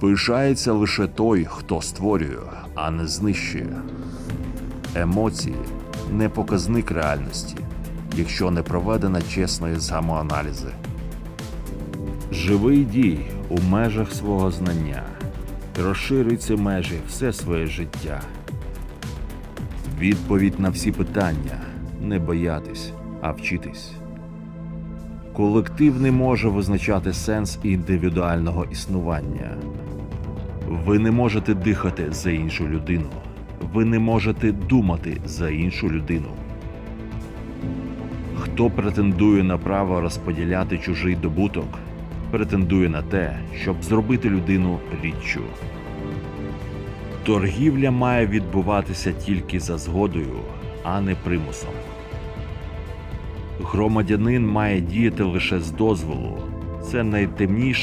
Пишається лише той, хто створює, а не знищує. Емоції не показник реальності, якщо не проведена чесної самоаналізи. Живи й дій у межах свого знання. Розширюй ці межі все своє життя. Відповідь на всі питання не боятись, а вчитись. Колектив не може визначати сенс індивідуального існування. Ви не можете дихати за іншу людину. Ви не можете думати за іншу людину. Хто претендує на право розподіляти чужий добуток, претендує на те, щоб зробити людину річчю. Торгівля має відбуватися тільки за згодою, а не примусом. Громадянин має діяти лише з дозволу. Це найтемніший